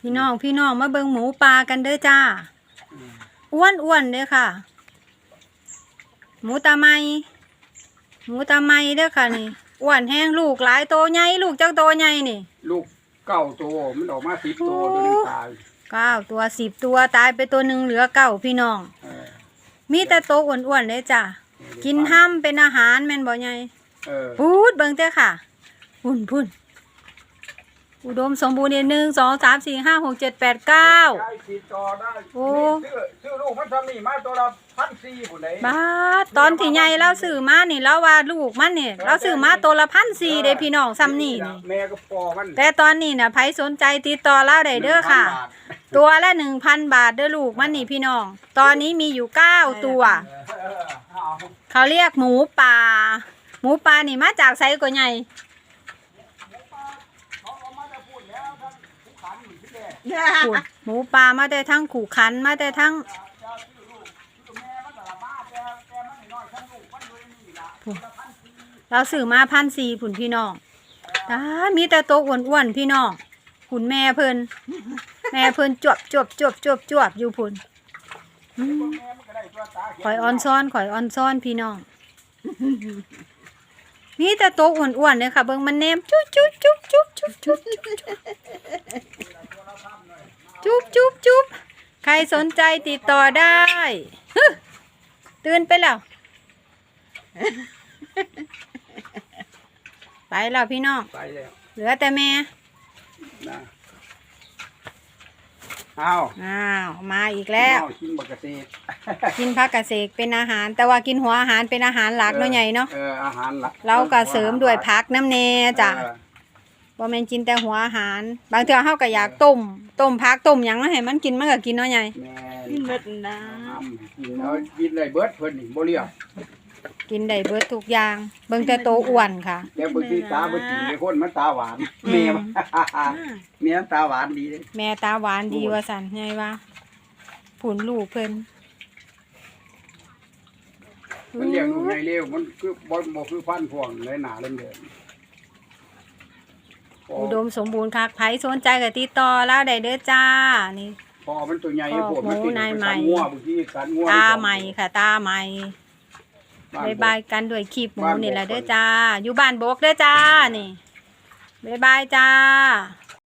พี่น้องพี่น้องมาเบิ่งหมูปลากันเด้อจ้า อ้วนอ้วนๆเด้อค่ะ หมูตาไมหมูตาไมเด้อค่ะนี่อ้วนแห้งลูกหลายโตใหญ่ลูกจักโตใหญ่นี่ลูกเก้าตัวมันออกมาสิบตัวตัวหนึงตายเก้าตัวสิบตัวตายไปตัวหนึ่งเหลือเก้าพี่น้อง เออมีแต่โตอ้วนๆเด้อจ้ากินห้ำเป็นอาหารแม่นบ่ใหญ่เออพูดเบิ่งเด้อค่ะ พุ่นพุ่น อุดมสมบูรณ์เนี่ยหนึ่งสองสามสี่ห้าหกเจ็ดแปดเก้า ได้ติดต่อได้โอ้ซื้อซื้อลูกมันทำนี่มาตัวละพันสี่ผู้ใดบ้าดตอนที่ใหญ่เราซื้อมานี่เราว่าลูกมันนี่เราซื้อมาตัวละพันสี่เด้พี่น้องซ้ำนี่นี่ แม่ก็ปอมันแต่ตอนนี้น่ะไผสนใจติดต่อเราได้เด้อค่ะ1,000บาทตัวละหนึ่งพันบาทเด้อลูกมันนี่พี่น้อง ตอนนี้มีอยู่เก้าตัว เออเอาเขาเรียกหมูป่า หมูป่านี่มาจากไซก็ใหญ่ เขาเอามาจะพูดแล้วท่านผู้ ขันอยู่ที่แรกพูดหมูป่ามาแต่ทั้งขู่ขันมาแต่ทั้งจะซื้อลูกซื้อแม่มันแต่ละมาแต่แต่มันน้อยๆท่านลูกมันด้วยนี่ล่ะตัวละพันสี่เราซื้อมาพันสี่ผุนพี่น้องตามีแต่โตวอ้วนๆพี่น้องผุนแม่เพิ่นแม่เพิ่นจวบจวบจวบจวบจวบอยู่ผุนอืมแม่มันก็ได้ตัวตาเขีข่อยออนซ้อนข่อยออนซ้อนพี่น้องมีแต่โตวอ้วนๆเลยค่ะเบิ่งมันแนมจุ๊บจุ๊บจุ๊บจุ๊บจุ๊บจุ๊บจุ๊บจุ๊บจุ๊บใค รสนใจติดต่อได้ฮึตื่นไปแล้ว ไปแล้วพี่น้อง ไปแล้วเหลือแต่แม่ นะเอาอ้าว มาอีกแล้ว เอากินบักกะเสดกินผักกะเสกเป็นอาหาร แต่ว่ากินหัวอาหารเป็นอาหารหลักเนาะใหญ่เนาะ เอออาหารหลักเราก็เสริมด้วยผักน้ำเนจ้ะ เออ บ่แม่นกินแต่หัวอาหาร บางเทื่อเฮาก็อยากต้มต้มผักต้มหยังมาให้มันกินมันก็กินเนาะใหญ่แม่กินเบิดนะทำกินแล้วกินเลยเบิดเพิ่นนี่บ่เรียกกินได้เบิดทุกอย่าง เบิ่งแต่โตอ้วนค่ะแต่บางทีตาบ่กินเลยคนมันตาหวานแม่มันแม่มันตาหวานดีเด้แม่ตาหวานดีว่าซั่นใหญ่ว่าผุนลูกเพิ่นมันเลี้ยงลูกใหญ่เร็วมันคือบ่บ่คือพันธุ์พวงเลยหนาเล่มเดิม อุดมสมบูรณ์คักไผสนใจก็ติดต่อเราได้เด้อจ้านี่ พอมันตัวใหญ่พ่อพวกมันหมูติดนายไปใหม่ สันงัวบางทีสันงัวตาใหม่ค่ะ ตาใหม่บ้นบายบายกันด้วยคลิปหมูบ้านนี่แหละบอกเด้อก่อนจ้า อยู่บ้านบกเด้อจ้านี่บายบายจ้า